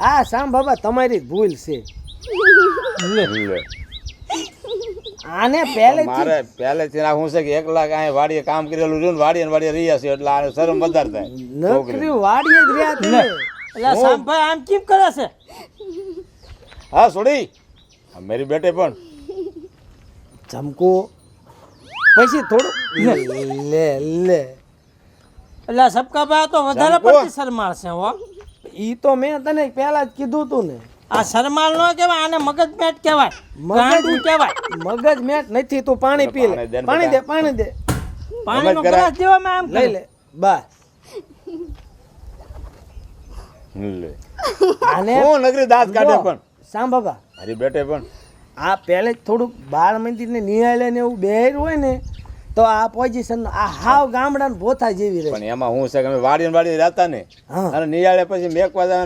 આ સામ બાબા તમારી ભૂલ છે. આને પહેલે મારે પહેલેથી ના હું છે કે એક લાખ અહીં વાડીએ કામ કરેલું રહ્યું વાડીએ વાડીએ રહ્યા છે એટલે આને શરમ વધારે થાય. નોકરી વાડીએ જ રહ્યા છે. એટલે સામભાઈ આમ કેમ કરે છે? હા છોડી. મેરી બેટે પણ. ચમકો. પછી થોડું લે. લે એટલે સબકા ભાઈ તો વધારે. પડતી શરમાળ છે હો. ઈ તો મેં તને પહેલા જ કીધું તું ને. આ શરમાલ નો કહેવાય આને મગજ મેટ કહેવાય. મગજ- ગાંડું કહેવાય. મગજ મેટ નથી તું પાણી પી લે. પાણી દે પાણી દે બેટા. પાણી દે. પાણીનો. ગ્લાસ દેવામાં આમ લઈ લે બસ. લે. આને હું નગરી દાંત કાઢે પણ. સાંભળવા બાબા. બેટે પણ. આ પહેલે જ થોડુંક બાળ મંદિરને નિહાળે ને એવું બેર હોય ને તો આ પોઝિશન આ હાવ ગામડાને ભોથા જેવી રહે પણ એમાં હું છે કે અમે વાડીએ ને વાડીએ રહેતા ને. હા. અને નિયાળે પછી મેકવા